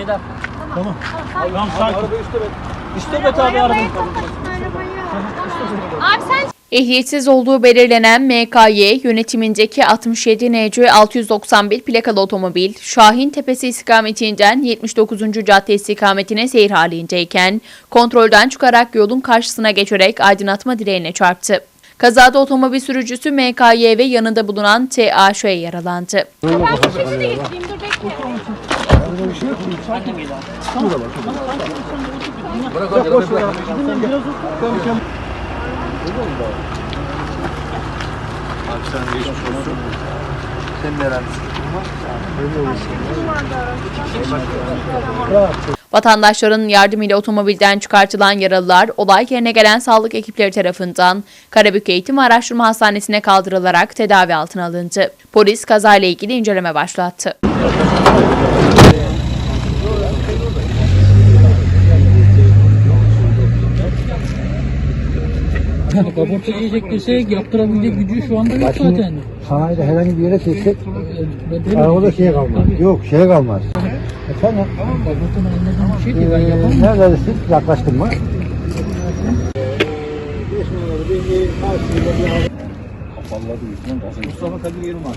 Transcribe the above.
Sedat. Tamam. Tamam sakin. Arabayı üstte bet. Üstte bet abi arabayı. Abi sen Ehliyetsiz olduğu belirlenen MKY yönetimindeki 67 NC 691 plakalı otomobil Şahin Tepesi istikametinden 79. cadde istikametine seyir halindeyken kontrolden çıkarak yolun karşısına geçerek aydınlatma direğine çarptı. Kazada otomobil sürücüsü MKY ve yanında bulunan TAŞ yaralandı. ben bu köşede getireyim dur bekle. Gel abi. Tamam. Tamam. sakin. Sen. Dinle. Bırak abi. Boş ver otur. Abi sen geçmiş olsun. Senin herhalde. Vatandaşların yardımıyla otomobilden çıkartılan yaralılar olay yerine gelen sağlık ekipleri tarafından Karabük Eğitim ve Araştırma Hastanesi'ne kaldırılarak tedavi altına alındı. Polis kazayla ilgili inceleme başlattı. Yani kaporta yiyecek desek yaptırabilecek gücü şu anda yok zaten. Sanayide herhangi bir yere çeksek Ben derim arabada şey kalmaz. Tabii. Yok şey kalmaz. Efendim Kaportanın anladığım bir şey değil. Ben ee, yapamam. neredesin? Yaklaştın mı? Mustafa Kadir Yılmaz.